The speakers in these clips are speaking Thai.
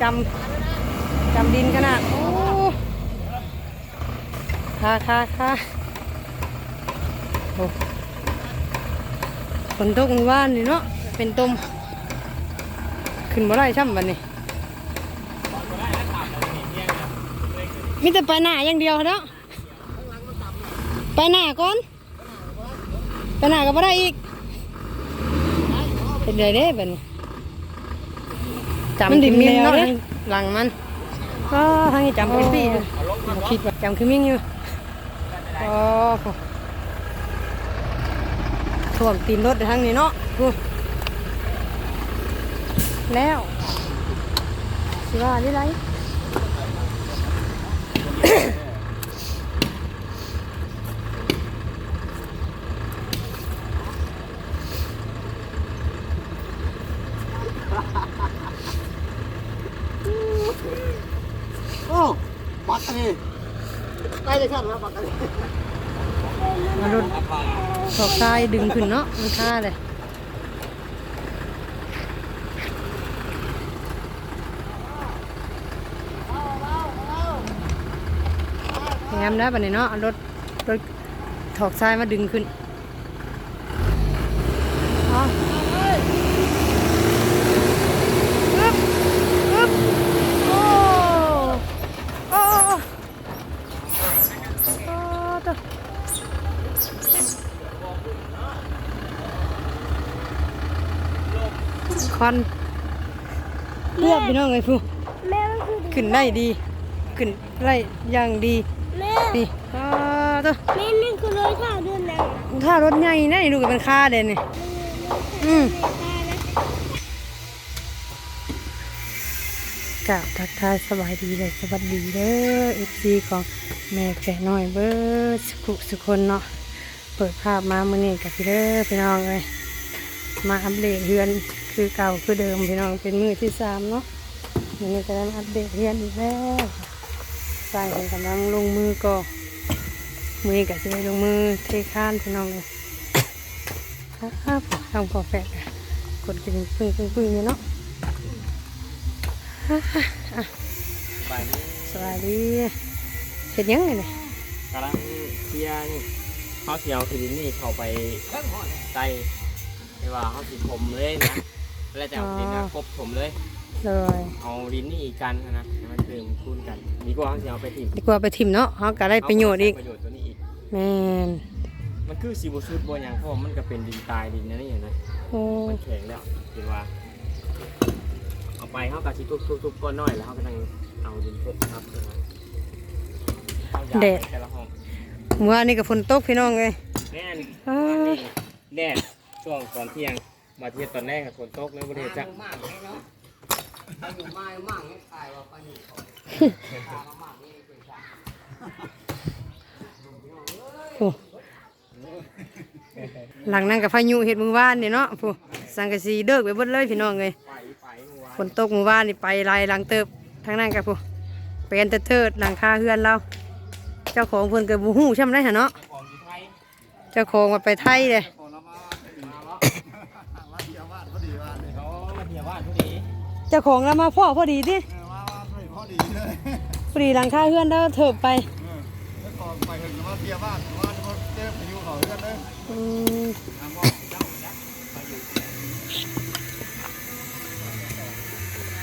จำจำดินขนาดโอ้ค่าค่าค่าโอ้ฝนตกเมื่อวานนี่เนาะเป็นต้มขึ้นบ่ได้ช่ำบันนี้มีแต่ไปหน้าอย่างเดียวเนาะไปหน้าก่อนไปหน้าก็บ่ได้อีกเป็นไรเด้บัดนี้ จำดินมินเนาะหลังมันก็ทางนี้จำเป็นปีเลยคิดว่าจำคือมิ่งอยู่โอ้โหท่วมตีนรถทางนี้เนาะดูแล้วสิว่าได้ไร โอ้ปักอันนี้ได้เลยครับนะปักอันนี้ มาดุนถอกทรายดึงขึ้นเนาะมันค่าเลยงามนะบันนี้เนาะรถรถถอกทรายมาดึงขึ้นเอาอึ๊บอึ๊บโอ้โอ้โอ้โอ้ตัว ควันเลือกพี่น้อง เลยฟูแม่มันคือขึ้นได้ดี ขึ้นได้อย่างดีแม่นี่อ่าตัวแม่นี่คือรถข้าวเดินแล้วถ้ารถใหญ่นะนี่ดูกันเป็นค่าเด่นนี่ อืม กราบทักทายสบายดีเลยสวัสดีเด้อเอฟซีของแม่แก่น้อยเบิร์ดสุขุสุคนเนาะเปิดภาพมาเมื่อนี้กับพี่เด้อพี่น้องเลยมาอัปเดตเรือนคือเก่าคือเดิมพี่น้องเป็นมือที่สามเนาะ วันนี้จะได้มาอัปเดตเรือนอีกแล้วสร้างเป็นกำลังลงมือก็มือกับจะได้ลงมือเทข้านพี่น้องเลยครับทำพอแฟกกดกินปึ้งปึ้งปึ้งอยู่เนาะอะอะไปนี่สวัสดีเห็ดหยังไงเนี่ยกำลังเคลียร์นี่เขาเสียวคือดินนี่เข้าไปใต้ไม่ว่าเขาสิผมเลยนะแล้วจะเอาดินนะกบผมเลย เลยเอาดินนี่อีกกันนะมันคือมันคูณกันดีกว่าเขาเสียวไปถิ่มดีกว่าไปทิมเนาะเขาก็ได้ประโยชน์อีกประโยชน์ตัวนี้อีกแม่นมันคือสีบุสุดบัวยังเพราะว่ามันก็เป็นดินตายดินนะนี่เห็นไหมโอ้มันแข็งแล้วคือว่า เอาไปเขากะชิทุบทุบทุบก้อนน้อยแล้วเขากำลังเอาดินพกครับขึ้นมาเอายาไปแต่ละห้องเมื่อวานนี่กับฝนตกพี่น้องเลยแน่นอ้าแดดช่วงตอนเที่ยงมาเที่ยงตอนแรกกับฝนตกแล้วประเทศจะ โอ้หลังนั้นกับพายุเห็ดมือว่านเนี่ยเนาะผู้สังกะสีเดิกไปเบดเลยพี่น้องเลยฝนตกมู่บ้านนี่ไปลายหลังเติบทางนั้นกับผู้เป็นแต่เทิดหลังคาเฮือนเรา เจ้าของเพิ่นกับบูฮู้ช่ำไหะเนาะเจ้าของมาไปไทยเลย เขามาเที่ยวบ้านพอดี เจ้าของเรามาพ่อพอดีดิพอดีเลยพอดีหลังคาเฮือนแล้วเถิบไปแล้วก่อนไปถึงว่าเที่ยวบ้านว่าเจ้าพายุเขาเพื่อนเลยอืม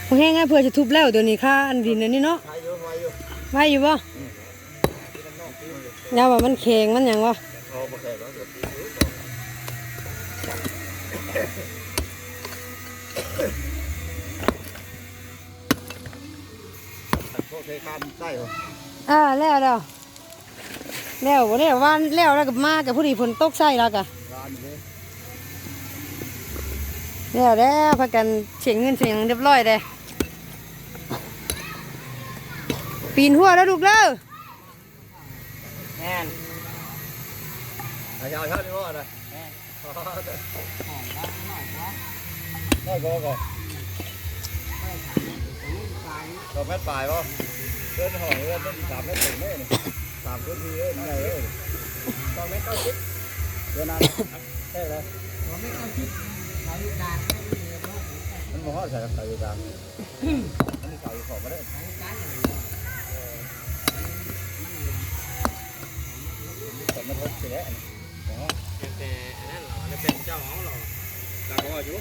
โอเคงั้นเพื่อจะทุบแล้วเดี๋ยวนี้ค่าอันดินอันนี้เนาะใครอยู่ใครอยู่ไว้อยู่บ่ยาว่ามันแข็งมันหยังวะเอาไปแข่งแล้วเดี๋ยวพ วกเคยคันใช่เหรออ่าแล้วแล้วแล้วบ่แล้วว่าแล้วแล้วกับมากับผู้ดีฝนตกใส่แล้วกะร้านนี้แล้วแล้วพากันเสียงเงินเสียงเรียบร้อยเลยปีนหัวแล้วลูกเด้อแน่นอาชาชาติว่าอะไรได้ก็ก็ เราแม่ปลายป่ะเดินห่อเดินต้องสามเมตรถึงเมตรสามพื้นทีเอ้ยไงเอ้ยตอนแม่เก้าสิบเดินนานแค่เลยมันมองใส่ใส่กลางอันนี้สามขอมาได้แต่มันทดเสียแต่อันนั้นเหรอแล้วเป็นเจ้าของเรอเราก็ว่ายู่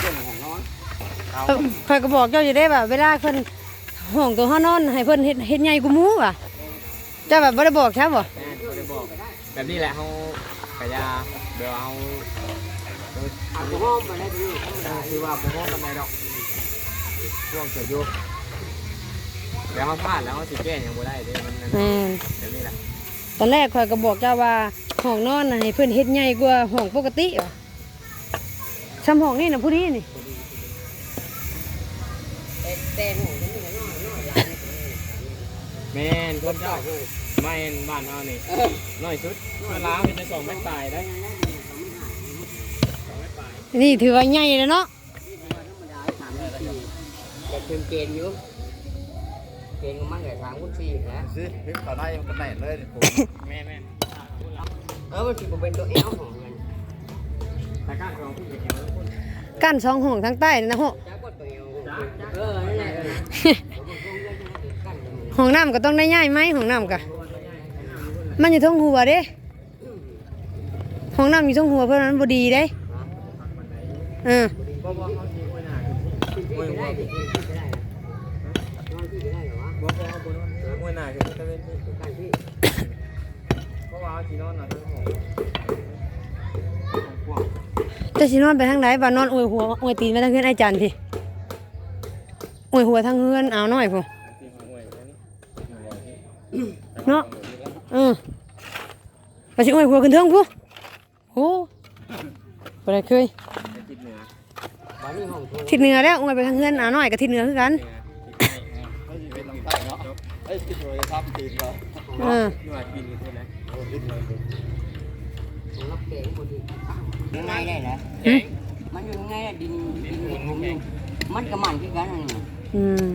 เรื่องของน้อง เอาเพิ่นเพิ่นก็บอกเจ้าอยู่ได้แบบเวลาเพิ่นห้องตัวเฮานอน ให้เพิ่นเฮ็ดเฮ็ดใหญ่กูหมูว่ะเจ้าแบบบ่ได้บอกใช่บ่แม่เขาจะบอกแบบนี้แหละเขากระยาเดี๋ยวเอาเอาบุห้องมาได้ดีคือว่าบุห้องกันไหนดอกช่วงเกิดยุเดี๋ยวเขาพลาดแล้วเขาสิแก้ยังบ่ได้เด้มันนั่นแม่นเดี๋ยวนี้แหละตอนแรกข่อยก็บอกเจ้าว่าห้องนอนน่ะให้เพิ่นเฮ็ดใหญ่กว่าห้องปกติว่ะซ้ำห้องนี่น่ะผู้นี้นี่ แม่นคนเจ้าไม่นบ้านเอานี่น้อยสุดมาล้างเป็นจะสองเมตรปลายได้สองเมตรปลายนี่ถือว่าใหญ่แล้วเนาะจะถึงเกณฑ์อยู่เกณฑ์ของมันก็สามคนสี่นะสิพิมพ์ข่าวในมันแน่นเลยผมแม่แม่นเออมันสิบ่เป็นตัวเอลของมันแต่ก้านของผู้หญิงทุกคนกั้นสองห้องทางใต้นั่นนะฮะจ้า ห้องน้ำก็ต้องได้ใหญ่ไหมห้องน้ำก็มันอยู่ทงหัวเด้ห้องน้ำอยู่ทงหัวเพราะน้าคือขึ้นไปได้ขึ้นไปได้นอนที่ไปได้เหรอวะบอกว่าเขาบนไว้หน้าคือตะเวนที่กั้นที่เพราะว่าเขาที่นอนน่ะทั้งห้องกว้างจะสินอนไปทางไหนบ่านอนอวยหัวอวยตีนไปทางเฮือนไอ้จันพี่ อวยหัวทางเฮือนเอาหน่อยพุ่นที่ห้องไว้แล้วนี่เนาะเออไปสิอวยหัวขึ้นเทิงพุ่นโอ้บ่ได้เคยจะติดเหนือบ้านนี้ห้องโถงทิศเหนือแล้วอวยไปทางเฮือนเอาหน่อยกับทิศเหนือคือกันเหนือติดใต้ไม่ใช่เป็นลำไส้เนาะไอ้ที่โดยทับตีนเราเออที่ว่ากินกันเลยโอ้ลิ้นเลยของรับเกณฑ์คนที่ยังไงได้นะเก่งมันอยู่ยังไงอะดินดินเห็นผมอยู่มันก็มันคือกันนั่นน่ะ อืม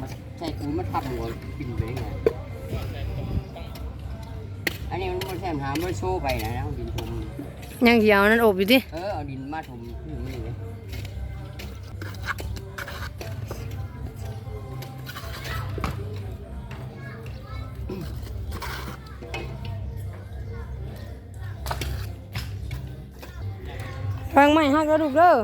มันใส่ปูนมันทับหัวบินไปไงอันนี้มันมันแค่หามันโชว์ไปนะนะดินผมยังสิเอานั่นอบอยู่ติเออเอาดินมาถมขึ้นนี่เลยฟังใหม่ฮักแล้วลูกเด้อ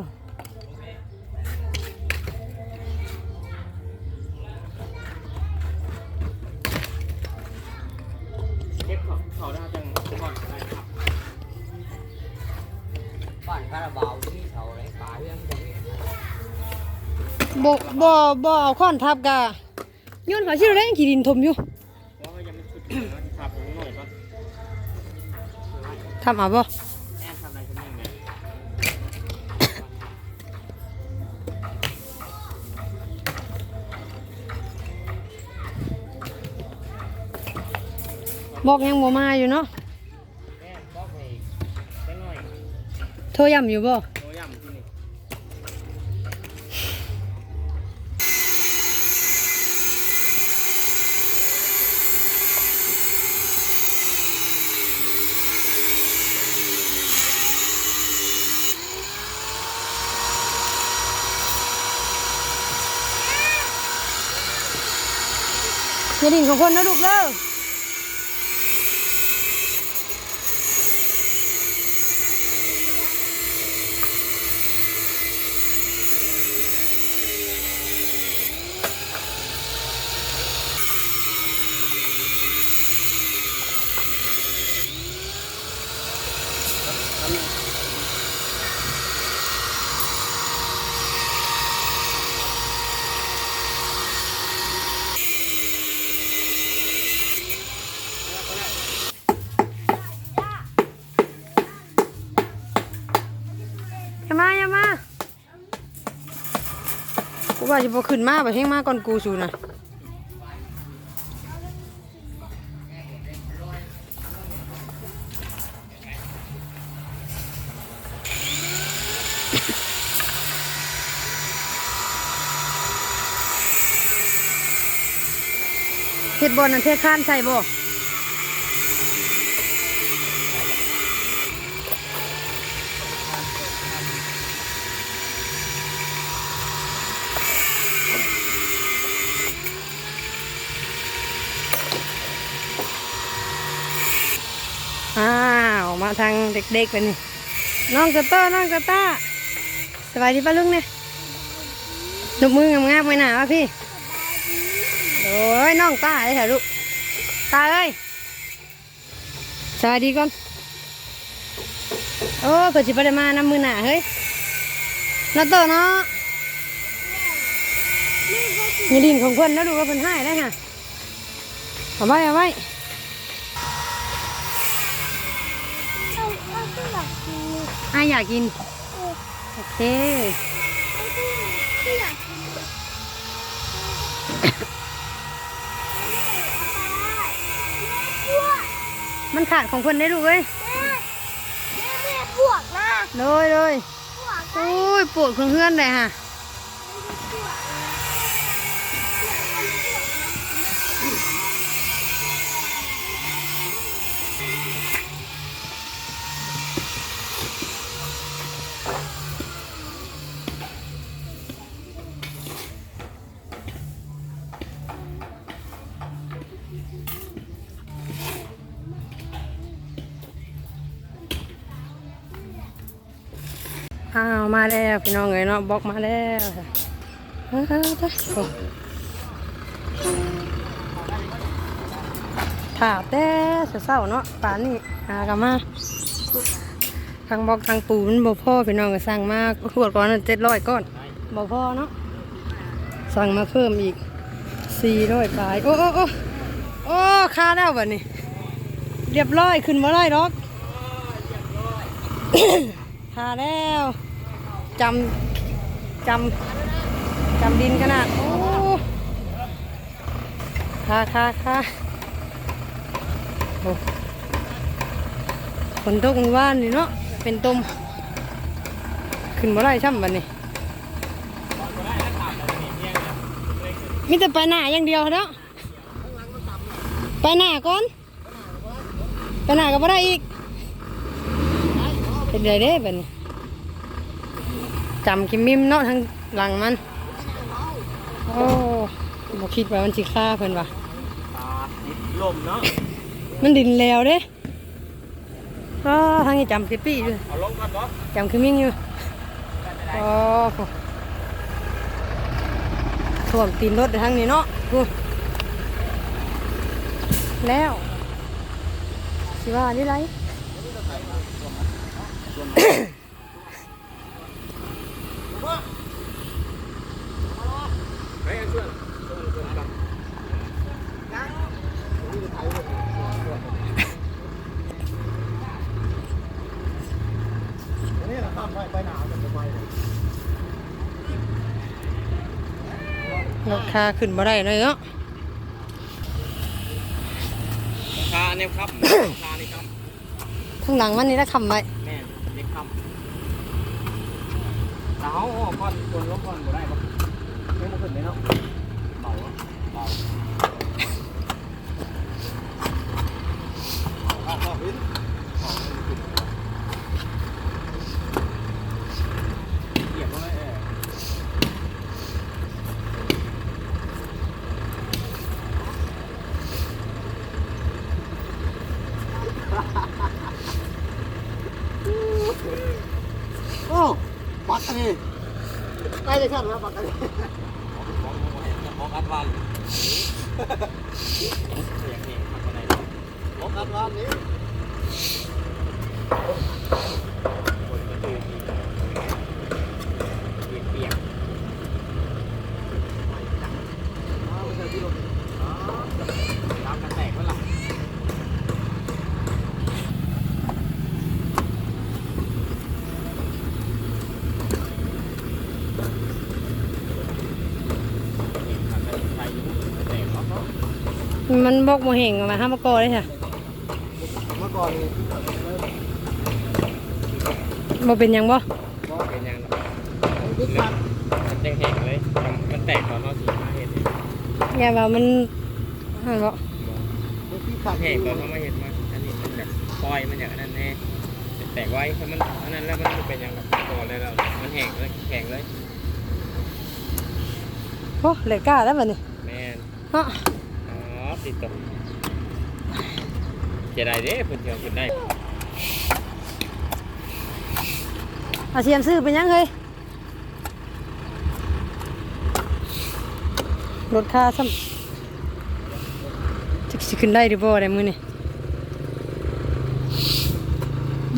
บ่บ่บ่เอาค้อนทับกะโยนเขาชื่อได้ยังขี้ดินถมอยู่เพราะว่ายังไม่ชุดเหนือครับผมหน่อยก่อนทำเอาบ่แอนทำอะไรกันบ้างเนี่ยบอกยังบ่มาอยู่เนาะแม่บอกให้ได้หน่อยโทรย้ำอยู่บ่ อย่าดินของคนนะลูกเด้อ ว่าจะพอขึ้นมาไปเฮงมาก่อนกูสูนะเฮ็ดบอลนั่นเทศข้านใส่บ่ มาทาง เด็กๆไปนี่น้องกระต้อน้องกระต้าสบายดีป้าลุงเนี่ยลูกมืองามๆไปหนาวะพี่โอ้ยน้องตาเลยค่ะลูกตาเอ้ยสวัสดีก่อนโอ้เกิดสิบได้มานำมือหนาเฮ้ยน้าโตเนาะนี่ดินของเพิ่นแล้วดูว่าเพิ่นให้ได้ค่ะเอาไว้เอาไว้ เอาเอาที่อยากกิน อ่อยากกิน โอเคที่อยากกินมันขาดของเพิ่นได้ดูเว้ยแม่แม่ปวดนะเลยเลยปวกโอ้ยปวดของเพื่อนเลยฮะ มาแล้วพี่น้องเอ้ยเนาะบล็อกมาแล้วฮ้ยเฮ้ยเฮ้ยโอ้ถ่าแต่เศร้าเนาะป่านนี้หากันมาทางบล็อกทางปูมันบ่พ่อพี่น้องก็สั่งมาขวดก่อนเจ็ดร้อยก้อนบ่พ่อเนาะสั่งมาเพิ่มอีกสี่ร้อยปลายโอ้โอ้โอ้โอ้ค่าแล้วบัดนี้เรียบร้อยขึ้นมาได้หรอกพาแล้ว จำจำจำดินขนาด โอ้คาคาคาโอ้ฝนตกเมื่านนี่เนาะ เป็นตุ่มขึ้นมาได้ช่ำบันนี้มีแต่ไปหน้าอย่างเดียวเนาะไปหน้าก่อน ไปหน้าก็ไม่ได้อีก เป็นไรเด้บัดนี้ จำกิมมิมเนาะทั้งหลังมัน โอ้บอกคิดว่ามันสิฆ่าเพิ่นว่ะตาติดลมเนาะ มันดินแล้วเด้ก็ทางนี้จำสิปี้อยู่เอาลงก่อนเนาะจำกิมมิมอยู่โอ้โหท่วมตีนรถทางนี้เนาะกูแล้วสิว่าได้ไร เฮ้ยช่วย อันนี้เราข้ามไปไปหนาวจะไป ราคาขึ้นมาได้เลยเนาะราคาเนี่ยครับ ราคานี่ครับข้างหลังมันนี่ได้คำไว้แม่เล็กครับแต่เขาออกก่อนคนลบก่อนบ่ได้ปะไม่มาขึ้นเลยเนาะเบาเนาะเบาเอาเอาขึ้นเหยียบลงเลยเออ โอ้ ปักอันนี้ใกล้จะขั้นแล้วปักอันนี้มองอัดวันอย่างนี้ทำอะไรมองอัดร้านนี้ คนก็ตื่นอีกเปียกๆน้ำกระแตกเมื่อไหร่ มันบอกโมเหงมาห้ามากอเลยค่ะเมื่อก่อนนี่บ่เป็นหยังบ่เป็นยังยึดตัดยังแห้งเลย มันแตกตอนเราสีมาเห็นอย่าว่ามันอันบ่ยึดที่ตัดแห้งตอนเรามาเห็นมาอันนี้มันแบบปล่อยมันอย่างนั้นแน่แตกไว้ถ้ามันอันนั้นแล้วมันเป็นยังแบบตัวเลยเรามันแห้งเลยแข็งเลยโอ้เหล็กกล้าแล้วบัดนี้แม่นเนาะ อ๋อติดตกจะได้เด้พุ่นเที่ยวพุ่นได้เอาเทียมซื้อเป็นยังเฮ้ยรถค่าซ้ำจะขึ้นได้หรือบ่ได้มือนี่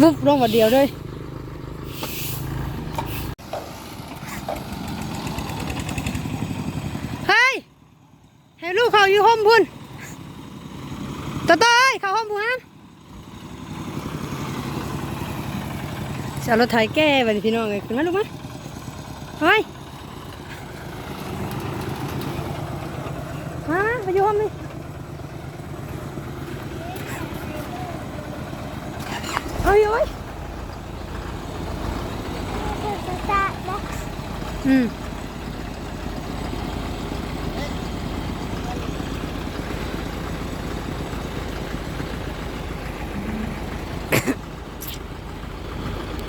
วุบลงวันเดียวเลยเฮ้ยให้ลูกเขาอยู่ห้องพุ่นต่อต่อยเขาห้องพุ่นฮะจะ เอารถไถแก้ไปพี่น้องเลยขึ้นมาลูกมาเฮ้ยมาไปอยู่ห้องนี่เอ้ยเอ้ย จะตานะ อืม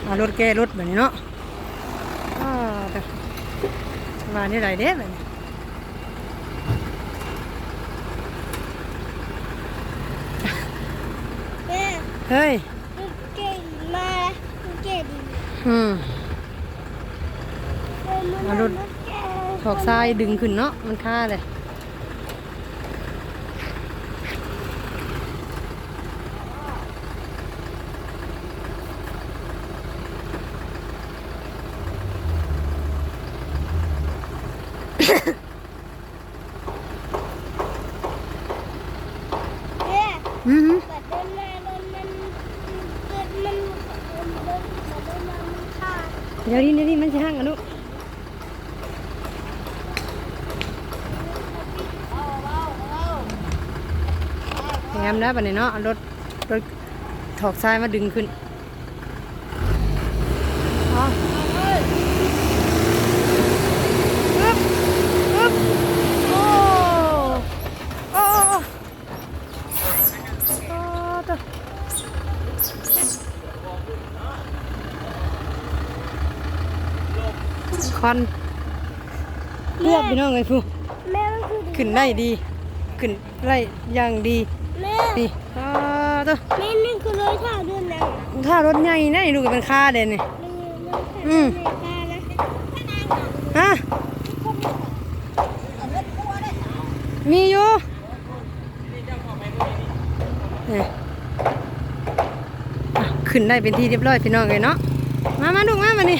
เอา รถแก้รถแบบนี้เนาะอ่าแต่มานี่ไรเด้แบบนี้แม่เฮ้ยเก่งมาเก่งอืมเอารถถอกทรายดึงขึ้นเนาะมันค่าเลย แม่อือหือบัดเดินมาโดนมันเกิดมันเดินเดินบัดเดินมามันฆ่าเดี๋ยวนี้เดี๋ยวนี้มันจะห่างกันลูกแงมแล้วบัดนี้เนาะเอารถรถถอกทรายมาดึงขึ้นเอาอึ๊บอึ๊บโอ้โอ้โอ้โอ้โอ้ตัว ควันเลือกพี่น้องเลยฟูแม่มันคือขึ้นได้ดี ขึ้นได้อย่างดีแม่นี่อ่าตัวแม่นี่คือเลยท่าเดินนะถ้ารถใหญ่นะนี่ลูกเป็นค่าเด่นนี่ อืม ฮะมีอยู่นี่อะขึ้นได้เป็นที่เรียบร้อยพี่น้องเลยเนาะ มา มาลูกมามานี่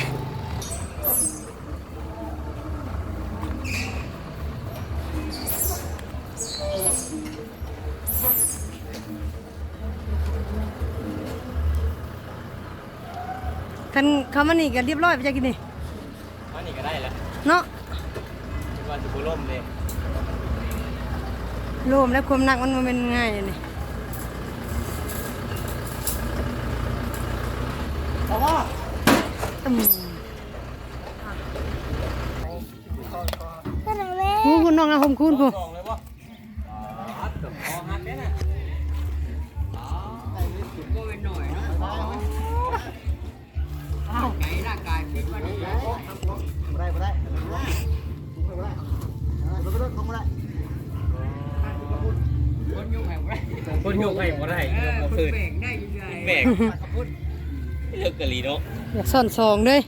คันเขามานี่กันเรียบร้อยไปจะกินนี่อันนี้ก็ได้แล้วเนาะคิดว่าจะบุล่มเลยรวมแล้วความหนักมันบ่แมันเป็นง่ายเลยนี่เอาว่าอืมก็นะแม่หูคุณน้องนะผมคุณผู้ส คนยุ่งแห่งไรคนโยกให้บ่ได้เอโยอกบ่คนคืนแบ่งได้ยังไงแบกเลิกกะลีเนาะอยากซ่อนซองด้วย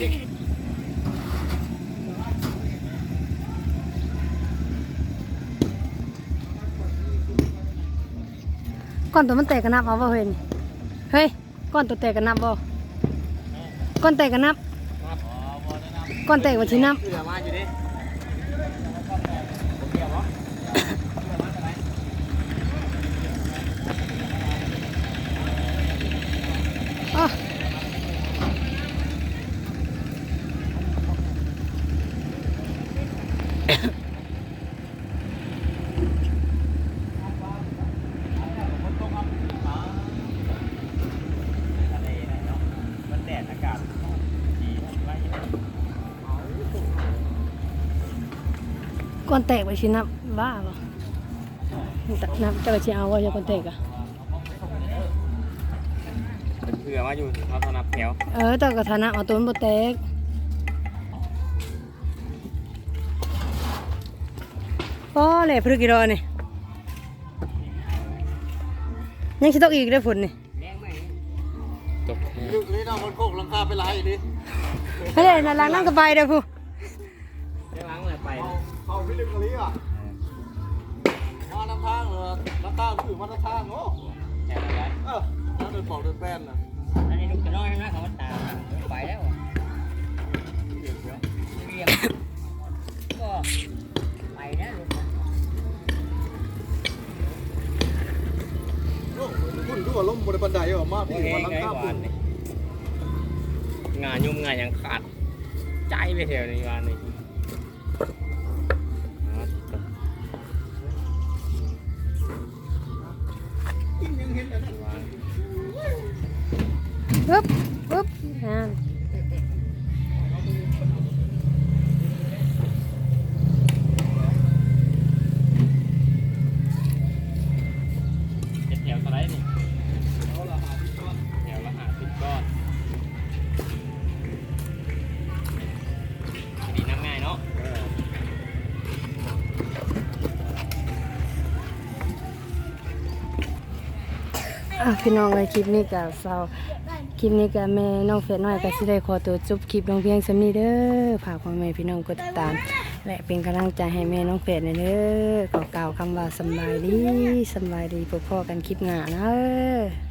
ก้อนตัวมันแตกกันนับเอาบ่เฮ้ยนี่เฮ้ยก้อนตัวแตกกันนับบ่ก้อนแตกกันนับก้อนแตกวันที่นับ เสือมาอยู่ดิ อ๋อ ก่อนแตกไปสินับบ้าบ่นับเจะสิเอาว่าจะก่อนแตกอะเผื่อมาอยู่เขาสนับแถวเออแต่ก็ฐานะเอาตัวมันบ่แตกก็แหละพฤกิโลนี่ยังสิตกอีกได้อฝนนี่แรงไหมตกลึกนี่นะมันโคกหลังคาไปไรดิเฮ้ยนั่นล้างนั่งก็ไปเด้อผู้ ขาเขาพิลึกกะลีอะมาน้ำทางเหรอน้ำทางคือมาน้ำทางโอ้แถวอะไรเออน้ำเดินปอกเดินแป้นนะอันนี้ลูกจะน้อยนะเขาตามไปแล้วเรียกก็ไปแล้วลูกโอ้คุณดูว่าล้มบนบันไดอะมาโอ้พี่ยมาไงน้ำทางวานนี่งานยุ่งงานยังขาดใจไปแถวนี้วานนี่ พี่น้องเลยคลิปนี้ก็เราคลิปนี้กับแม่น้องเฟซน้อยก็สิได้ขอตัวจบคลิปลงเพียงสำนี้เด้อฝากพ่อแม่พี่น้องกดติดตาม และเป็นกำลังใจให้แม่น้องเฟซหน่ยเด้อขอกล่าวคำว่าสบายดีสบายดีพบพ่อกันคลิปหน้านะเด้อ